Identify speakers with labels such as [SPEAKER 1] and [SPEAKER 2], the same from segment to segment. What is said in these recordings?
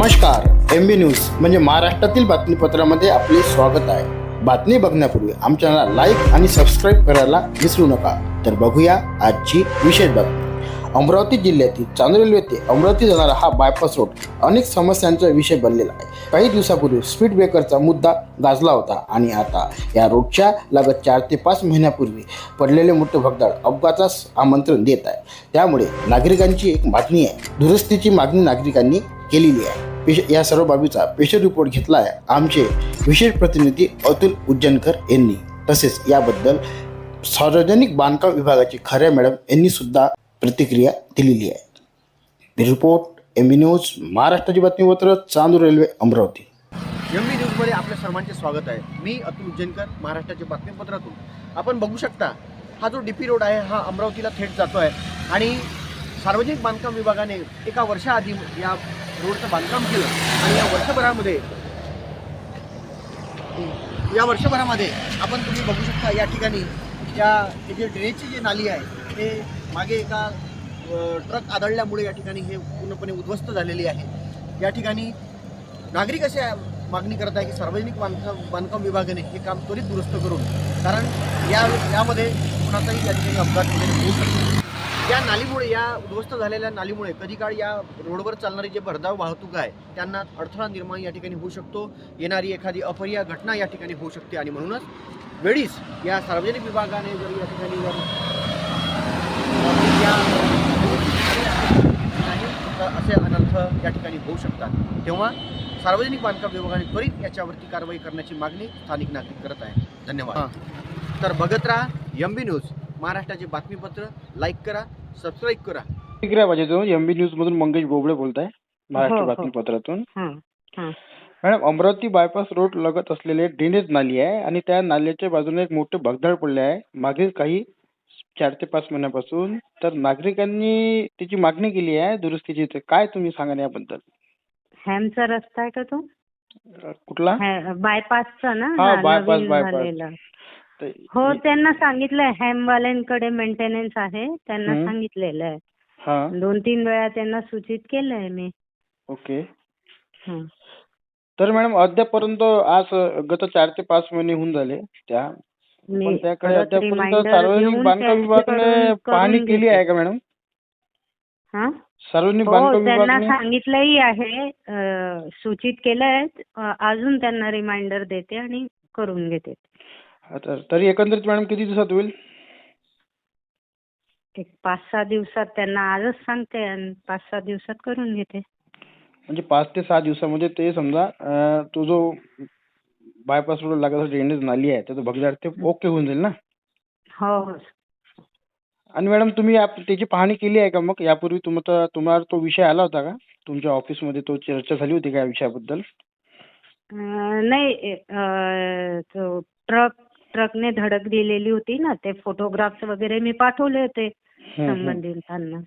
[SPEAKER 1] नमस्कार एम बी न्यूज म्हणजे महाराष्ट्रातील बातमीपत्रामध्ये आपले स्वागत आहे. बातमी बघण्यापूर्वी आमच्या लाईक आणि सबस्क्राईब करायला विसरू नका. तर बघूया आजची विशेष बातमी. अमरावती जिल्ह्यातील चांदोली ते अमरावती जाणारा हा बायपास रोड अनेक समस्यांचा विषय बनलेला आहे. काही दिवसापूर्वी स्पीड ब्रेकरचा मुद्दा गाजला होता आणि आता या रोडच्या लगत चार ते पाच महिन्यापूर्वी पडलेले मोठे भगदाड अपघातास आमंत्रण देत आहे. त्यामुळे नागरिकांची एक मागणी आहे. दुरुस्तीची मागणी नागरिकांनी केलेली आहे. पेश या सर्व बाबीचा पेशल रिपोर्ट घेतला आहे आमचे विशेष प्रतिनिधी अतुल उज्जैनकर यांनी. तसेच याबद्दल सार्वजनिक बांधकाम विभागाची खऱ्या मॅडम यांनी सुद्धा प्रतिक्रिया दिलेली आहे. रिपोर्ट एम बी न्यूज महाराष्ट्राची बातमीपत्र Chandur Railway Amravati.
[SPEAKER 2] M B न्यूजमध्ये आपल्या सर्वांचे स्वागत आहे. मी अतुल उज्जैनकर महाराष्ट्राच्या बातमीपत्रातून. आपण बघू शकता हा जो डी पी रोड आहे हा अमरावतीला थेट जातो आहे आणि सार्वजनिक बांधकाम विभागाने एका वर्षाआधी या रोडचं बांधकाम केलं आणि या वर्षभरामध्ये या वर्षभरामध्ये आपण तुम्ही बघू शकता या ठिकाणी या हे जे ड्रेनेजची जी नाली आहे हे मागे एका ट्रक आदळल्यामुळे या ठिकाणी हे पूर्णपणे उद्ध्वस्त झालेली आहे. या ठिकाणी नागरिक असे मागणी करत आहे की सार्वजनिक बांधकाम बांधकाम विभागाने हे काम त्वरित दुरुस्त करून कारण या यामध्ये कुणाचाही या ठिकाणी अपघात वगैरे होऊ शकतो. या नालीमुळे या उद्ध्वस्त झालेल्या नालीमुळे कधी काळ या रोडवर चालणारी जे भरधाव वाहतूक आहे त्यांना अडथळा निर्माण या ठिकाणी होऊ शकतो. येणारी एखादी अपरिया घटना या ठिकाणी होऊ शकते आणि म्हणूनच वेळीच या सार्वजनिक विभागाने जर या ठिकाणी असे अनर्थ या ठिकाणी होऊ शकतात. तेव्हा सार्वजनिक बांधकाम विभागाने त्वरित याच्यावरती कारवाई करण्याची मागणी स्थानिक नागरिक करत आहे धन्यवाद. तर बघत राहा एम बी न्यूज महाराष्ट्राचे बातमीपत्र लाईक करा सबस्क्राईब करा.
[SPEAKER 1] एम बी न्यूज मधून मंगेश बोबडे बोलत आहे महाराष्ट्र
[SPEAKER 3] हो, हो.
[SPEAKER 1] बातमीपत्रातून. मॅडम अमरावती बायपास रोड लगत असलेले ड्रेनेज नाली आहे आणि त्या नाल्याच्या बाजूने एक मोठे भगदाड पडले आहे. मागील काही चार ते पाच महिन्यापासून तर नागरिकांनी त्याची मागणी केली आहे दुरुस्तीची. तर काय तुम्ही सांगा याबद्दल?
[SPEAKER 3] हॅमचा रस्ता आहे का तो?
[SPEAKER 1] कुठला?
[SPEAKER 3] हॅ- बायपासचा ना?
[SPEAKER 1] हा, बायपास, बायपास.
[SPEAKER 3] हो त्यांना सांगितलंय. हॅमवाल्यांकडे मेंटेनन्स आहे. त्यांना. सांगितलेलं आहे. दोन तीन वेळा त्यांना सूचित केलंय मी.
[SPEAKER 1] ओके. तर मॅडम अद्यापर्यंत आज गत चार ते पाच महिने होऊन झाले त्या. पण त्याकडे अद्यापर्यंत सार्वजनिक बांधकाम विभागाने पाहणी केली. आहे का मॅडम?
[SPEAKER 3] हं?
[SPEAKER 1] सार्वजनिक
[SPEAKER 3] हो
[SPEAKER 1] बांधकाम
[SPEAKER 3] त्यांना सांगितलंही आहे. सूचित केलंय. अजून त्यांना रिमाइंडर देते आणि करून घेते.
[SPEAKER 1] तर तरी एकंदरीत मॅडम किती दिवसात होईल?
[SPEAKER 3] एक पाच सहा दिवसात त्यांना आजच सांगते आणि पाच सहा दिवसात करून घेते.
[SPEAKER 1] म्हणजे पाच ते सहा दिवसामध्ये ते समजा अ, तो जो बायपास रोड लागत ड्रेनेज नाली आहे त्याचं भगदाड ते ओके होऊन जाईल ना?
[SPEAKER 3] हो हो.
[SPEAKER 1] आणि मॅडम तुम्ही आप- त्याची पाहणी केली आहे का मग? यापूर्वी तुमचा तुम्हाला तो विषय आला होता का? तुमच्या ऑफिसमध्ये तो चर्चा झाली होती का या विषयाबद्दल?
[SPEAKER 3] अं, नाही अं, तो ट्रक ट्रकने धडक दिलेली होती ना ते फोटोग्राफ्स वगैरे मी पाठवले होते. संबंधितांना.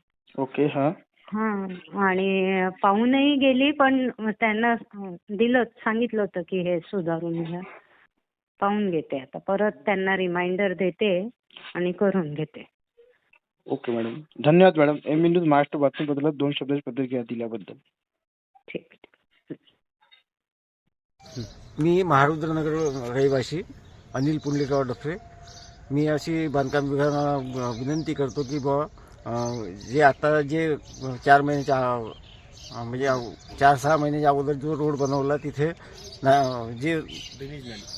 [SPEAKER 1] ओके हा.
[SPEAKER 3] हा आणि पाहूनही गेली पण त्यांना दिलं सांगितलं होतं की हे सुधारून घ्या. पाहून घेते आता. परत त्यांना रिमाइंडर देते आणि करून घेते.
[SPEAKER 1] ओके मॅडम धन्यवाद मॅडम एम न्यूज महाराष्ट्र बातमीपत्राला दोन शब्दाची प्रतिक्रिया दिल्याबद्दल.
[SPEAKER 3] ठीक आहे.
[SPEAKER 4] मी महारुद्रनगर रहिवासी. अनिल पुंडलिकराव डफरे मी अशी बांधकाम विभागाला विनंती करतो की अं, जे आता जे चार महिन्याच्या म्हणजे चार सहा महिन्याच्या अगोदर जो रोड बनवला तिथे ना- जे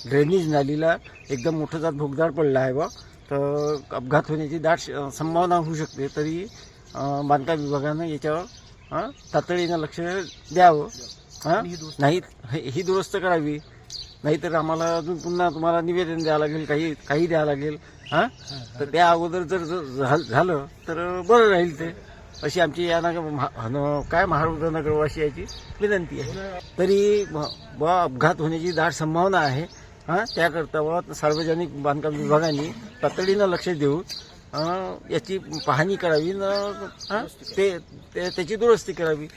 [SPEAKER 4] ड्रेनेज नालीला एकदम मोठं जात भोगदार पडला आहे बा तर अपघात होण्याची दाट संभावना होऊ शकते. तरी बांधकाम विभागानं याच्यावर तातडीनं लक्ष द्यावं. हां नाही हे- ही दुरुस्त करावी. नाहीतर आम्हाला अजून पुन्हा तुम्हाला निवेदन द्यावं लागेल काही काही द्यावं लागेल हां? तर त्या अगोदर जर झाल- झालं तर बरं राहील ते. अशी आमची या नगर महा- न- काय महारुद्र नगरवासियाची विनंती आहे. तरी ब- बुवा अपघात होण्याची दाट संभावना आहे हां? त्याकरता व सार्वजनिक बांधकाम विभागाने तातडीनं लक्ष देऊन याची पाहणी करावी न हां? ते ते- त्याची दुरुस्ती करावी.